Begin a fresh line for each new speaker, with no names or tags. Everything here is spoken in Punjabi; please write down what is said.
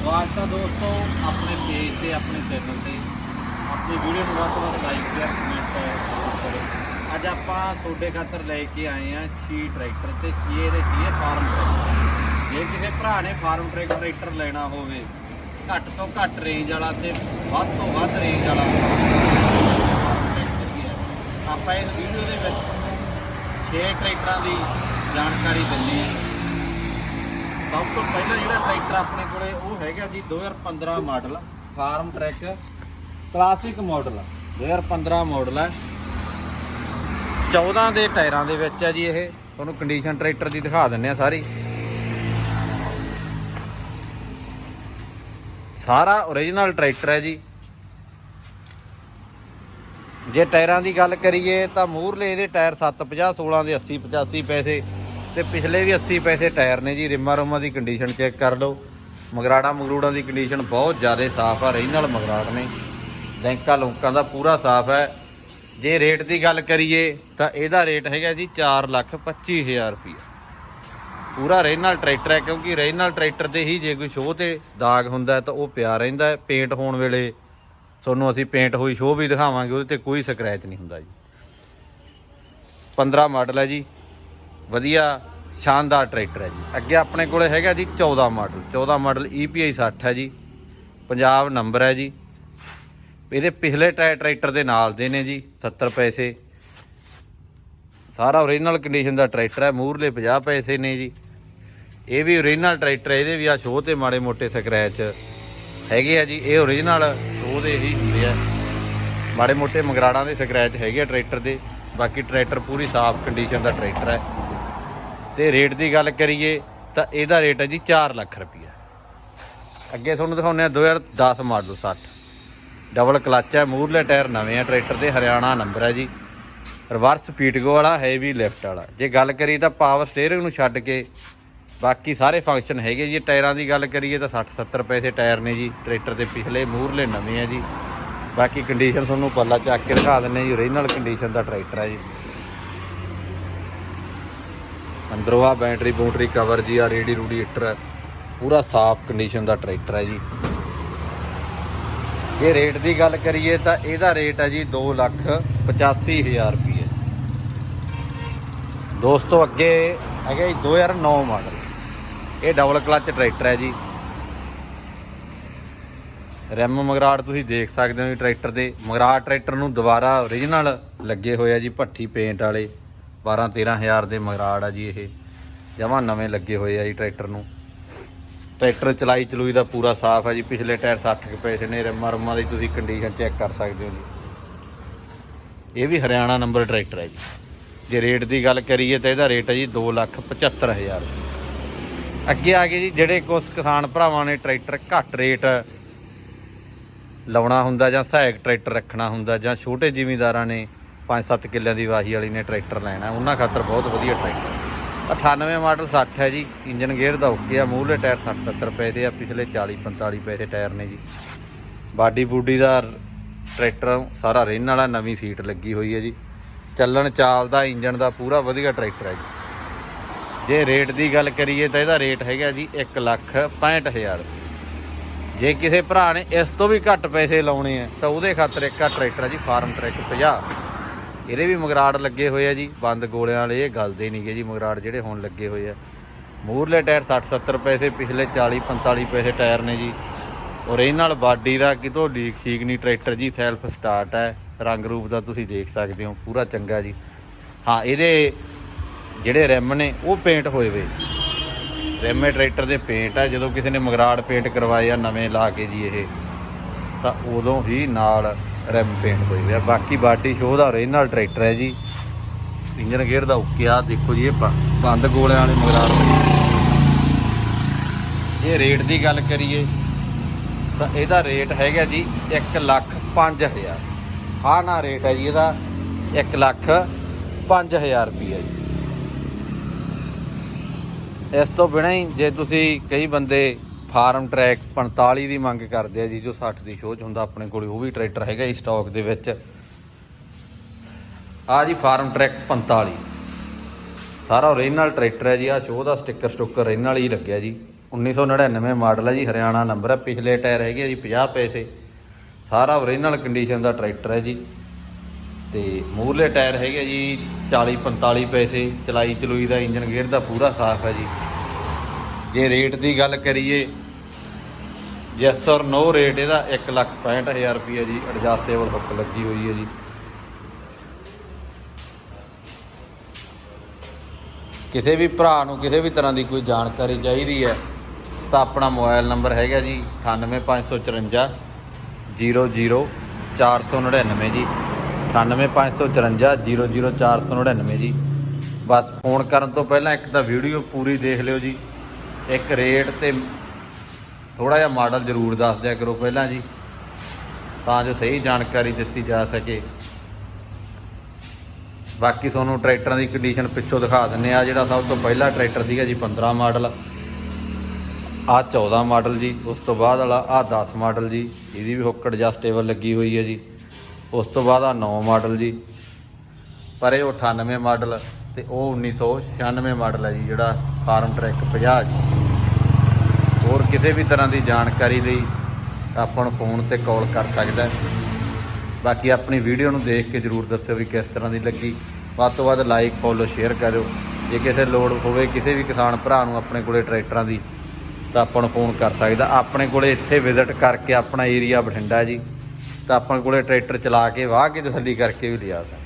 ਸਵਾਗਤ ਹੈ ਦੋਸਤੋ ਆਪਣੇ ਪੇਜ ਤੇ, ਆਪਣੇ ਚੈਨਲ ਤੇ। ਆਪਣੀ ਵੀਡੀਓ ਨੂੰ ਵੱਧ ਤੋਂ ਵੱਧ ਲਾਈਕ ਸ਼ੇਅਰ ਕਮੈਂਟ ਕਰੋ ਅੱਜ ਆਪਾਂ ਤੁਹਾਡੇ ਖਾਤਰ ਲੈ ਕੇ ਆਏ ਆ ਛੀ ਟਰੈਕਟਰ ਤੇ, ਛੇ ਦੇ ਛੇ ਫਾਰਮ ਟਰੈਕਟਰ ਜੇ ਕਿਸੇ ਭਰਾ ਨੇ ਫਾਰਮ ਟਰੈਕ ਟਰੈਕਟਰ ਲੈਣਾ ਹੋਵੇ, ਘੱਟ ਤੋਂ ਘੱਟ ਰੇਂਜ ਵਾਲਾ ਤੇ ਵੱਧ ਤੋਂ ਵੱਧ ਰੇਂਜ ਵਾਲਾ ਆਪਾਂ ਇਸ ਵੀਡੀਓ ਦੇ ਵਿੱਚ ਛੇ ਟਰੈਕਟਰਾਂ ਦੀ ਜਾਣਕਾਰੀ ਦਿੰਦੇ ਹਾਂ। ਸਭ ਤੋਂ ਪਹਿਲਾਂ ਜਿਹੜਾ ਟਰੈਕਟਰ ਆਪਣੇ ਕੋਲੇ, ਉਹ ਹੈਗਾ ਜੀ 2015 model, Farmtrac classic model 2015 model ਹੈ। 14 ਦੇ ਟਾਇਰਾਂ ਦੇ ਵਿੱਚ ਹੈ ਜੀ ਇਹ। ਤੁਹਾਨੂੰ ਕੰਡੀਸ਼ਨ ਟਰੈਕਟਰ ਦੀ ਦਿਖਾ ਦਿੰਨੇ ਆ ਸਾਰੀ। ਸਾਰਾ ਓਰੀਜਨਲ ਟਰੈਕਟਰ ਹੈ ਜੀ। ਜੇ ਟਾਇਰਾਂ ਦੀ ਗੱਲ ਕਰੀਏ ਤਾਂ ਮੂਰਲੇ ਇਹਦੇ ਟਾਇਰ 750 16 ਦੇ 80 85 ਪੈਸੇ ਤੇ ਪਿਛਲੇ ਵੀ 80 ਪੈਸੇ ਟਾਇਰ ਨੇ ਜੀ, ਰਿਮਾ ਰੋਮਾ ਦੀ ਕੰਡੀਸ਼ਨ ਚੈੱਕ ਕਰ ਲਓ। ਮਗਰਾੜਾ ਮਗਰੂੜਾਂ ਦੀ ਕੰਡੀਸ਼ਨ ਬਹੁਤ ਜ਼ਿਆਦਾ ਸਾਫ਼ ਆ, ਰਹੀ ਨਾਲ ਮਗਰਾੜ ਨੇ। ਲੈਂਕਾਂ ਲੋਕਾਂ ਦਾ ਪੂਰਾ ਸਾਫ਼ ਹੈ। ਜੇ ਰੇਟ ਦੀ ਗੱਲ ਕਰੀਏ, ਤਾਂ ਇਹਦਾ ਰੇਟ ਹੈਗਾ ਜੀ 425000 ਰੁਪਏ ਪੂਰਾ ਰੇਨਲ ਟਰੈਕਟਰ ਹੈ, ਕਿਉਂਕਿ ਰੇਨਲ ਟਰੈਕਟਰ ਤੇ ਹੀ ਜੇ ਕੋਈ ਸ਼ੋਅ ਤੇ ਦਾਗ ਹੁੰਦਾ ਤਾਂ ਉਹ ਪਿਆ ਰਹਿੰਦਾ ਹੈ ਪੇਂਟ ਹੋਣ ਵੇਲੇ। ਤੁਹਾਨੂੰ ਅਸੀਂ ਪੇਂਟ ਹੋਈ ਸ਼ੋਅ ਵੀ ਦਿਖਾਵਾਂਗੇ, ਉਹਦੇ ਤੇ ਕੋਈ ਸਕ੍ਰੈਚ ਨਹੀਂ ਹੁੰਦਾ ਜੀ। 15 ਮਾਡਲ ਹੈ ਜੀ। ਵਧੀਆ, ਸ਼ਾਨਦਾਰ ਟਰੈਕਟਰ ਹੈ ਜੀ। ਅੱਗੇ ਆਪਣੇ ਕੋਲੇ ਹੈਗਾ ਜੀ 14 ਮਾਡਲ। 14 ਮਾਡਲ EPI 60 ਹੈ ਜੀ। ਪੰਜਾਬ ਨੰਬਰ ਹੈ ਜੀ। ਇਹਦੇ ਪਿਛਲੇ ਟਾਇਰ ਟਰੈਕਟਰ ਦੇ ਨਾਲ ਦੇ ਨੇ ਜੀ 70 ਪੈਸੇ। ਸਾਰਾ ਓਰੀਜਨਲ ਕੰਡੀਸ਼ਨ ਦਾ ਟਰੈਕਟਰ ਹੈ ਮੂਰਲੇ 50 ਪੈਸੇ ਨੇ ਜੀ। ਇਹ ਵੀ ਓਰੀਜਨਲ ਟਰੈਕਟਰ ਹੈ, ਇਹਦੇ ਵੀ ਆ ਸ਼ੋਅ ਤੇ ਮਾੜੇ ਮੋਟੇ ਸਕ੍ਰੈਚ ਹੈਗੇ ਆ ਜੀ। ਇਹ ਓਰੀਜਨਲ ਸ਼ੋਅ ਦੇ ਹੀ ਹੁੰਦੇ ਆ। ਮਾੜੇ ਮੋਟੇ ਮਗਰਾੜਾਂ ਦੇ ਸਕ੍ਰੈਚ ਹੈਗੇ ਆ ਟਰੈਕਟਰ ਦੇ। ਬਾਕੀ ਟਰੈਕਟਰ ਪੂਰੀ ਸਾਫ਼ ਕੰਡੀਸ਼ਨ ਦਾ ਟਰੈਕਟਰ ਹੈ। ਤੇ ਰੇਟ ਦੀ ਗੱਲ ਕਰੀਏ ਤਾਂ ਇਹਦਾ ਰੇਟ ਹੈ ਜੀ 4 ਲੱਖ ਰੁਪਈਆ। ਅੱਗੇ ਤੁਹਾਨੂੰ ਦਿਖਾਉਂਦੇ ਆ 2010 ਮਾਡਲ 60 ਡਬਲ ਕਲੱਚ ਹੈ, ਮੂਹਰਲੇ ਟਾਇਰ ਨਵੇਂ ਆ, ਟਰੈਕਟਰ ਦੇ ਹਰਿਆਣਾ ਨੰਬਰ ਹੈ ਜੀ। ਰਿਵਰਸ ਪੀਟਗੋ ਵਾਲਾ ਹੈਵੀ ਲਿਫਟ ਵਾਲਾ। ਜੇ ਗੱਲ ਕਰੀਏ ਤਾਂ ਪਾਵਰ ਸਟੀਅਰਿੰਗ ਨੂੰ ਛੱਡ ਕੇ ਬਾਕੀ ਸਾਰੇ ਫੰਕਸ਼ਨ ਹੈਗੇ ਜੀ। ਟਾਇਰਾਂ ਦੀ ਗੱਲ ਕਰੀਏ ਤਾਂ 60 70 ਪੈਸੇ ਟਾਇਰ ਨੇ ਜੀ, ਟਰੈਕਟਰ ਦੇ ਪਿਛਲੇ ਮੂਹਰਲੇ ਨਵੇਂ ਆ ਜੀ। ਬਾਕੀ ਕੰਡੀਸ਼ਨ ਤੁਹਾਨੂੰ ਪੱਲਾ ਚੱਕ ਕੇ ਦਿਖਾ ਦਿੰਨੇ ਜੀ ਓਰੀਜਨਲ ਕੰਡੀਸ਼ਨ ਦਾ ਟਰੈਕਟਰ ਹੈ ਜੀ। ਅੰਦਰੋਂ ਆ ਬੈਟਰੀ ਬੂਟਰੀ ਕਵਰ ਜੀ, ਆ ਰੇਡੀ ਰੂਡੀ ਹੀਟਰ ਹੈ। ਪੂਰਾ ਸਾਫ਼ ਕੰਡੀਸ਼ਨ ਦਾ ਟਰੈਕਟਰ ਹੈ ਜੀ। ਇਹ ਰੇਟ ਦੀ ਗੱਲ ਕਰੀਏ ਤਾਂ ਇਹਦਾ ਰੇਟ ਹੈ ਜੀ 2 ਲੱਖ 85000 ਰੁਪਏ ਦੋਸਤੋ, ਅੱਗੇ ਹੈਗਾ ਜੀ 2009 ਮਾਡਲ ਇਹ ਡਬਲ ਕਲਚ ਟਰੈਕਟਰ ਹੈ ਜੀ। ਰੈਮ ਮਗਰਾੜ ਤੁਸੀਂ ਦੇਖ ਸਕਦੇ ਹੋ ਜੀ ਟਰੈਕਟਰ ਦੇ। ਮਗਰਾੜ ਟਰੈਕਟਰ ਨੂੰ ਦੁਬਾਰਾ ਓਰੀਜਨਲ ਲੱਗੇ ਹੋਏ ਆ ਜੀ, ਭੱਠੀ ਪੇਂਟ ਵਾਲੇ। 12 13000 ਦੇ ਮਗਰਾੜ ਆ ਜੀ ਇਹ। ਜਮਾਂ ਨਵੇਂ ਲੱਗੇ ਹੋਏ ਆ ਜੀ ਟਰੈਕਟਰ ਨੂੰ। ਟਰੈਕਟਰ ਚਲਾਈ ਚਲੂਈ ਦਾ ਪੂਰਾ ਸਾਫ਼ ਹੈ ਜੀ। ਪਿਛਲੇ ਟਾਇਰ 60 ਕੁ ਪੈਸੇ ਨੇ, ਰੰਮਾ ਰੰਮਾ ਦੀ ਤੁਸੀਂ ਕੰਡੀਸ਼ਨ ਚੈੱਕ ਕਰ ਸਕਦੇ ਹੋ ਜੀ। ਇਹ ਵੀ ਹਰਿਆਣਾ ਨੰਬਰ ਟਰੈਕਟਰ ਹੈ ਜੀ। ਜੇ ਰੇਟ ਦੀ ਗੱਲ ਕਰੀਏ ਤਾਂ ਇਹਦਾ ਰੇਟ ਹੈ ਜੀ 275000 ਅੱਗੇ ਆ ਗਏ ਜੀ, ਜਿਹੜੇ ਕੁਝ ਕਿਸਾਨ ਭਰਾਵਾਂ ਨੇ ਟਰੈਕਟਰ ਘੱਟ ਰੇਟ ਲਾਉਣਾ ਹੁੰਦਾ ਜਾਂ ਸਹਾਇਕ ਟਰੈਕਟਰ ਰੱਖਣਾ ਹੁੰਦਾ ਜਾਂ ਛੋਟੇ ਜ਼ਿਮੀਂਦਾਰਾਂ ਨੇ 5-7 ਕਿੱਲਿਆਂ ਦੀ ਵਾਹੀ ਵਾਲੀ ਨੇ ਟਰੈਕਟਰ ਲੈਣਾ। ਉਹਨਾਂ ਖਾਤਰ ਬਹੁਤ ਵਧੀਆ ਟਰੈਕਟਰ 98 ਮਾਡਲ 60 ਹੈ ਜੀ। ਇੰਜਨ ਗੇਅਰ ਦਾ ਓਕੇ ਆ। ਮੂਹਰੇ ਟਾਇਰ 60 70 ਰੁਪਏ ਦੇ ਆ। ਪਿਛਲੇ 40 45 ਪਏ ਦੇ ਟਾਇਰ ਨੇ ਜੀ। ਬਾਡੀ ਬੂਡੀ ਦਾ ਟਰੈਕਟਰ ਸਾਰਾ ਰਿੰਨ ਵਾਲਾ, ਨਵੀਂ ਸੀਟ ਲੱਗੀ ਹੋਈ ਹੈ ਜੀ। ਚੱਲਣ ਚਾਲ ਦਾ, ਇੰਜਨ ਦਾ ਪੂਰਾ ਵਧੀਆ ਟਰੈਕਟਰ ਹੈ ਜੀ। ਜੇ ਰੇਟ ਦੀ ਗੱਲ ਕਰੀਏ ਤਾਂ ਇਹਦਾ ਰੇਟ ਹੈਗਾ ਜੀ 1 ਲੱਖ 65000 ਜੇ ਕਿਸੇ ਭਰਾ ਨੇ ਇਸ ਤੋਂ ਵੀ ਘੱਟ ਪੈਸੇ ਲਾਉਣੇ ਆ ਤਾਂ ਉਹਦੇ ਖਾਤਰ ਇੱਕ ਆ ਟਰੈਕਟਰ ਹੈ ਜੀ, ਫਾਰਮ ਟਰੈਕ 50 ਇਹਦੇ ਵੀ ਮਗਰਾੜ ਲੱਗੇ ਹੋਏ ਆ ਜੀ, ਬੰਦ ਗੋਲਿਆਂ ਵਾਲੇ, ਇਹ ਗਲਦੇ ਨਹੀਂਗੇ ਜੀ, ਮਗਰਾੜ ਜਿਹੜੇ ਹੁਣ ਲੱਗੇ ਹੋਏ ਆ। ਮੂਰਲੇ ਟਾਇਰ 60 70 ਪੈਸੇ, ਪਿਛਲੇ 40 45 ਪੈਸੇ ਟਾਇਰ ਨੇ ਜੀ। ਔਰ ਇਹ ਨਾਲ ਬਾਡੀ ਦਾ ਕਿਤੋਂ ਲੀਕ ਠੀਕ ਨਹੀਂ, ਟਰੈਕਟਰ ਜੀ ਸੈਲਫ ਸਟਾਰਟ ਹੈ ਰੰਗ ਰੂਪ ਦਾ ਤੁਸੀਂ ਦੇਖ ਸਕਦੇ ਹੋ, ਪੂਰਾ ਚੰਗਾ ਜੀ। ਹਾਂ, ਇਹਦੇ ਜਿਹੜੇ ਰਿਮ ਨੇ, ਉਹ ਪੇਂਟ ਹੋਏ ਵੇ। ਰਿਮੇ ਟਰੈਕਟਰ ਦੇ ਪੇਂਟ ਆ, ਜਦੋਂ ਕਿਸੇ ਨੇ ਮਗਰਾੜ ਪੇਂਟ ਕਰਵਾਏ ਆ, ਨਵੇਂ ਲਾ ਕੇ ਜੀ ਇਹ, ਤਾਂ ਉਦੋਂ ਹੀ ਨਾਲ ਰਿਮ ਪੇਂਟ ਹੋਏ ਵੇ ਆ। ਬਾਕੀ ਬਾਡੀ ਸ਼ੋਅ ਦਾ ਓਰੀਜਨਲ ਟਰੈਕਟਰ ਹੈ ਜੀ। ਇੰਜਨ ਗੇਅਰ ਦਾ ਓਕੇ ਆ। ਦੇਖੋ ਜੀ, ਇਹ ਬੰਦ ਗੋਲਿਆਂ ਵਾਲੇ ਮਗਰਾਰ ਇਹ ਰੇਟ ਦੀ ਗੱਲ ਕਰੀਏ, ਤਾਂ ਇਹਦਾ ਰੇਟ ਹੈਗਾ ਜੀ 1 ਲੱਖ 5000 ਹਾਂ ਨਾ ਰੇਟ ਹੈ ਜੀ ਇਹਦਾ 1 ਲੱਖ 5000 ਰੁਪਏ ਜੀ। ਇਸ ਤੋਂ ਬਿਨਾਂ ਹੀ ਜੇ ਤੁਸੀਂ ਕਈ ਬੰਦੇ ਫਾਰਮ ਟਰੈਕ 45 ਦੀ ਮੰਗ ਕਰਦੇ ਆ ਜੀ, ਜੋ 60 ਦੀ ਸ਼ੋਅ 'ਚ ਹੁੰਦਾ ਆਪਣੇ ਕੋਲ, ਉਹ ਵੀ ਟਰੈਕਟਰ ਹੈਗਾ ਜੀ ਸਟਾਕ ਦੇ ਵਿੱਚ। ਆ ਜੀ ਫਾਰਮ ਟਰੈਕ 45 ਸਾਰਾ ਓਰੀਜਨਲ ਟਰੈਕਟਰ ਹੈ ਜੀ ਆ ਸ਼ੋਅ ਦਾ ਸਟicker ਸਟੁੱਕਰ ਇਹਨਾਂ ਹੀ ਲੱਗਿਆ ਜੀ। 1999 ਮਾਡਲ ਹੈ ਜੀ, ਹਰਿਆਣਾ ਨੰਬਰ ਹੈ, ਪਿਛਲੇ ਟਾਇਰ ਹੈਗੇ ਆ ਜੀ 50 ਪੈਸੇ। ਸਾਰਾ ਓਰੀਜਨਲ ਕੰਡੀਸ਼ਨ ਦਾ ਟਰੈਕਟਰ ਹੈ ਜੀ। ਤੇ ਮੂਹਰਲੇ ਟਾਇਰ ਹੈਗੇ ਜੀ 40 45 ਪੈਸੇ ਚਲਾਈ ਚਲੂਈ ਦਾ ਇੰਜਨ ਗੇਅਰ ਦਾ ਪੂਰਾ ਸਾਫ਼ ਹੈ ਜੀ। ਜੇ ਰੇਟ ਦੀ ਗੱਲ ਕਰੀਏ, ਯੈਸ ਔਰ ਨੋ ਰੇਟ, ਇਹਦਾ 165000 ਰੁਪਏ ਜੀ ਐਡਜਸਟੇਬਲ ਹੁੱਕ ਲੱਗੀ ਹੋਈ ਹੈ ਜੀ। ਕਿਸੇ ਵੀ ਭਰਾ ਨੂੰ ਕਿਸੇ ਵੀ ਤਰ੍ਹਾਂ ਦੀ ਕੋਈ ਜਾਣਕਾਰੀ ਚਾਹੀਦੀ ਹੈ, ਤਾਂ ਆਪਣਾ ਮੋਬਾਈਲ ਨੰਬਰ ਹੈਗਾ ਜੀ 98554 00499 ਜੀ। 98554 00499 ਜੀ। ਬਸ ਫੋਨ ਕਰਨ ਤੋਂ ਪਹਿਲਾਂ ਇੱਕ ਤਾਂ ਵੀਡੀਓ ਪੂਰੀ ਦੇਖ ਲਿਓ ਜੀ। ਇੱਕ ਰੇਟ ਤੇ ਥੋੜਾ ਜਿਹਾ ਮਾਡਲ ਜ਼ਰੂਰ ਦੱਸ ਦਿਆ ਕਰੋ ਪਹਿਲਾਂ ਜੀ, ਤਾਂ ਜੋ ਸਹੀ ਜਾਣਕਾਰੀ ਦਿੱਤੀ ਜਾ ਸਕੇ। ਬਾਕੀ ਤੁਹਾਨੂੰ ਟਰੈਕਟਰਾਂ ਦੀ ਕੰਡੀਸ਼ਨ ਪਿੱਛੋਂ ਦਿਖਾ ਦਿੰਨੇ ਆ, ਜਿਹੜਾ ਸਭ ਤੋਂ ਪਹਿਲਾ ਟਰੈਕਟਰ ਸੀਗਾ ਜੀ 15 ਮਾਡਲ। ਆ 14 ਮਾਡਲ ਜੀ, ਉਸ ਤੋਂ ਬਾਅਦ ਵਾਲਾ ਆ 10 ਮਾਡਲ ਜੀ, ਇਹਦੀ ਵੀ ਹੁੱਕ ਐਡਜਸਟੇਬਲ ਲੱਗੀ ਹੋਈ ਹੈ ਜੀ। ਉਸ ਤੋਂ ਬਾਅਦ ਆ 9 ਮਾਡਲ ਜੀ, ਪਰ ਇਹ 98 ਮਾਡਲ ਤੇ ਉਹ 1996 ਮਾਡਲ ਹੈ ਜੀ, ਜਿਹੜਾ ਫਾਰਮ ਟਰੈਕ 50 ਜੀ। ਹੋਰ ਕਿਸੇ ਵੀ ਤਰ੍ਹਾਂ ਦੀ ਜਾਣਕਾਰੀ ਲਈ ਆਪਾਂ ਨੂੰ ਫੋਨ ਤੇ ਕਾਲ ਕਰ ਸਕਦਾ ਬਾਕੀ ਆਪਣੀ ਵੀਡੀਓ ਨੂੰ ਦੇਖ ਕੇ ਜਰੂਰ ਦੱਸਿਓ ਵੀ ਕਿਸ ਤਰ੍ਹਾਂ ਦੀ ਲੱਗੀ। ਵੱਧ ਤੋਂ ਵੱਧ ਲਾਈਕ ਫੋਲੋ ਸ਼ੇਅਰ ਕਰਿਓ। ਜੇ ਕਿਸੇ ਲੋੜ ਹੋਵੇ ਕਿਸੇ ਵੀ ਕਿਸਾਨ ਭਰਾ ਨੂੰ ਆਪਣੇ ਕੋਲੇ ਟਰੈਕਟਰਾਂ ਦੀ, ਤਾਂ ਆਪਾਂ ਨੂੰ ਫੋਨ ਕਰ ਸਕਦਾ। ਆਪਣੇ ਕੋਲੇ ਇੱਥੇ ਵਿਜ਼ਿਟ ਕਰਕੇ ਆਪਣਾ ਏਰੀਆ ਬਠਿੰਡਾ ਜੀ, ਤਾਂ ਆਪਣੇ ਕੋਲੇ ਟਰੈਕਟਰ ਚਲਾ ਕੇ ਵਾਹ ਕੇ ਤਸੱਲੀ ਕਰਕੇ ਵੀ ਲਿਆ ਸਕਦਾ।